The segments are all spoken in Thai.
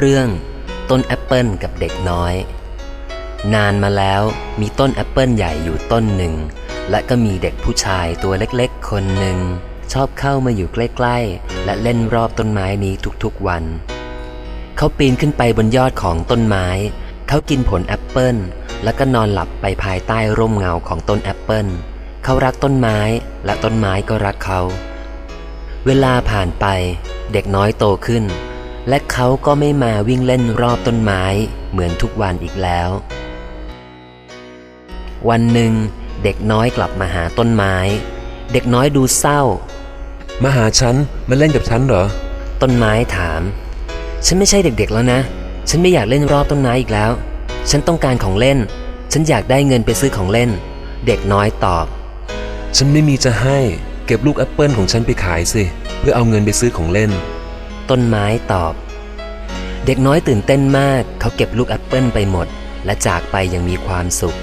เรื่อง ต้นแอปเปิลกับเด็กน้อย นานมาแล้วมีต้นแอปเปิลใหญ่อยู่ต้นหนึ่ง และก็มีเด็กผู้ชายตัวเล็กๆ คนหนึ่ง ชอบเข้ามาอยู่ใกล้ๆ และเล่นรอบต้นไม้นี้ทุกๆวัน เขาปีนขึ้นไปบนยอดของต้นไม้ เขากินผลแอปเปิลแล้วก็นอนหลับไปภายใต้ร่มเงาของต้นแอปเปิลเขารักต้นไม้และต้นไม้ก็รักเขา เวลาผ่านไปเด็กน้อยโตขึ้น และเขาก็ไม่มาวิ่งเล่นรอบต้นไม้เหมือนทุกวันอีกแล้ว วันหนึ่ง เด็กน้อยกลับมาหาต้นไม้ เด็กน้อยดูเศร้า มาหาฉันมาเล่นกับฉันเหรอ ต้นไม้ถาม ฉันไม่ใช่เด็กๆแล้วนะ ฉันไม่อยากเล่นรอบต้นไม้อีกแล้ว ฉันต้องการของเล่น ฉันอยากได้เงินไปซื้อของเล่น เด็กน้อยตอบ ฉันไม่มีจะให้ เก็บลูกแอปเปิลของฉันไปขายสิ เพื่อเอาเงินไปซื้อของเล่น ต้นไม้ตอบ เด็กน้อยตื่นเต้นมาก เขาเก็บลูกแอปเปิลไปหมด และจากไปอยังมีความสุข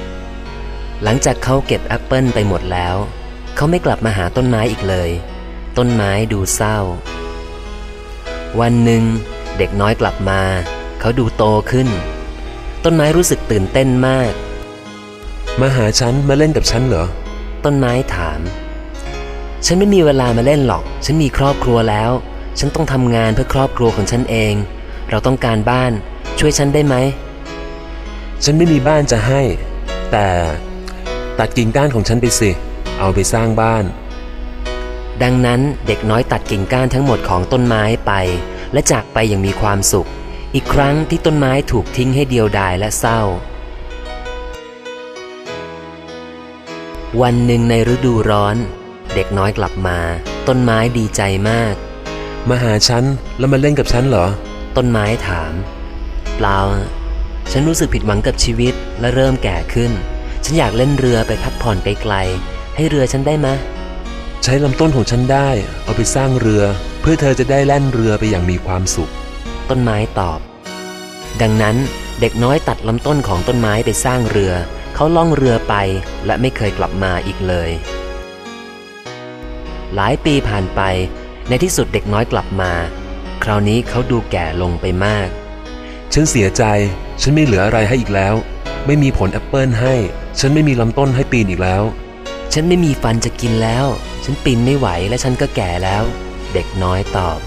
หลังจากเขาเก็บแอปเปิลไปหมดแล้ว เขาไม่กลับมาหาต้นไม้อีกเลย ต้นไม้ดูเศร้า วันหนึ่ง เด็กน้อยกลับมา เขาดูโตขึ้น ต้นไม้รู้สึกตื่นเต้นมาก มาหาฉันมาเล่นกับฉันเหรอ ต้นไม้ถาม ฉันไม่มีเวลามาเล่นหรอก ฉันมีครอบครัวแล้ว ฉันต้องทำงานเพื่อครอบครัวของฉันเอง เราต้องการบ้าน ช่วยฉันได้ไหม ฉันไม่มีบ้านจะให้ แต่ตัดกิ่งก้านของฉันไปสิ เอาไปสร้างบ้าน ดังนั้นเด็กน้อยตัดกิ่งก้านทั้งหมดของต้นไม้ไป และจากไปอย่างมีความสุข อีกครั้งที่ต้นไม้ถูกทิ้งให้เดียวดายและเศร้า วันหนึ่งในฤดูร้อน เด็กน้อยกลับมา ต้นไม้ดีใจมาก มาหาฉันแล้วมาเล่นกับฉันเหรอ ต้นไม้ถาม เปล่า ฉันรู้สึกผิดหวังกับชีวิตและเริ่มแก่ขึ้น ฉันอยากเล่นเรือไปพักผ่อนไกลๆ ให้เรือฉันได้ไหมะใช้ลำต้นของฉันได้ เอาไปสร้างเรือ เพื่อเธอจะได้แล่นเรือไปอย่างมีความสุข ต้นไม้ตอบ ดังนั้นเด็กน้อยตัดลำต้นของต้นไม้ไปสร้างเรือ เขาล่องเรือไปและไม่เคยกลับมาอีกเลย หลายปีผ่านไป ในที่สุดเด็กน้อยกลับมา คราวนี้เขาดูแก่ลงไปมาก ฉันเสียใจ ฉันไม่เหลืออะไรให้อีกแล้ว ไม่มีผลแอปเปิลให้ ฉันไม่มีลำต้นให้ปีนอีกแล้ว ฉันไม่มีฟันจะกินแล้ว ฉันปีนไม่ไหวและฉันก็แก่แล้ว เด็กน้อยตอบ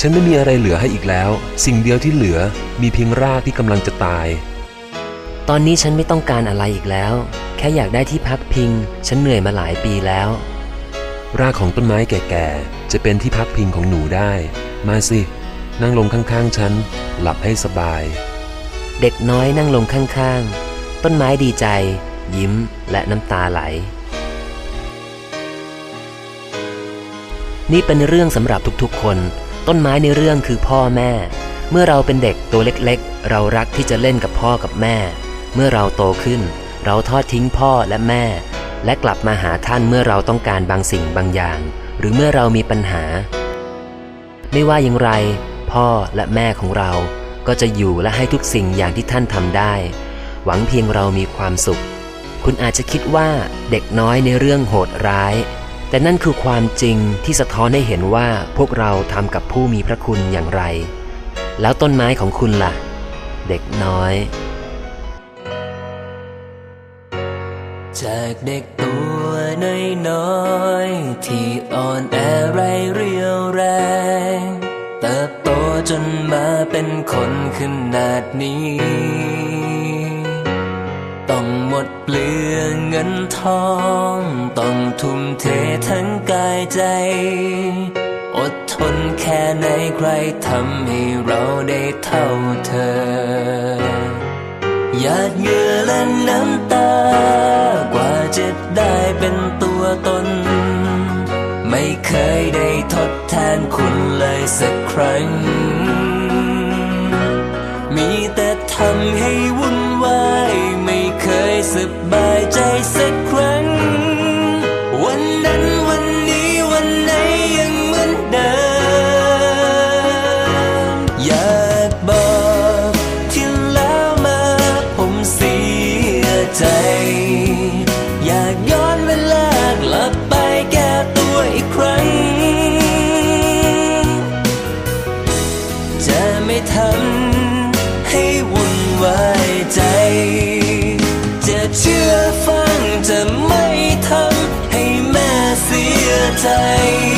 ฉันไม่มีอะไรเหลือให้อีกแล้ว สิ่งเดียวที่เหลือมีเพียงรากที่กำลังจะตาย ตอนนี้ฉันไม่ต้องการอะไรอีกแล้ว แค่อยากได้ที่พักพิง ฉันเหนื่อยมาหลายปีแล้ว รากของต้นไม้แก่ๆ จะเป็นที่พักพิงของหนูได้ มาสิ นั่งลงข้างๆ ฉัน หลับให้สบาย เด็กน้อยนั่งลงข้างๆ ต้นไม้ดีใจ ยิ้มและน้ำตาไหล นี่เป็นเรื่องสำหรับทุกๆ คน ต้นไม้ในเรื่องคือพ่อแม่ เมื่อเราเป็นเด็กตัวเล็กๆ เรารักที่จะเล่นกับพ่อกับแม่ เมื่อเราโตขึ้น เราทอดทิ้งพ่อและแม่ และกลับมาหาท่านเมื่อเราต้องการบางสิ่งบางอย่าง หรือเมื่อเรามีปัญหา ไม่ว่าอย่างไร พ่อและแม่ของเราก็จะอยู่และให้ทุกสิ่งอย่างที่ท่านทำได้ หวังเพียงเรามีความสุข คุณอาจจะคิดว่าเด็กน้อยในเรื่องโหดร้าย แต่นั่นคือความจริงที่สะท้อนให้เห็นว่าพวกเราทำกับผู้มีพระคุณอย่างไร แล้วต้นไม้ของคุณล่ะ เด็กน้อย จากเด็กตัวน้อยๆที่อ่อนแอไรเรียวแรง เติบโตจนมาเป็นคนขนาดนี้ ต้องหมดเปลืองเงินทอง ต้องทุ่มเททั้งกายใจ อดทนแค่ไหนใครทำให้เราได้เท่าเธอหยาดเหงื่อและน้ำตากว่า จะได้เป็นตัวตน ไม่เคยได้ทดแทนคุณเลยสักครั้ง มีแต่ทำให้วุ่นวาย ไม่เคยสบายใจส อ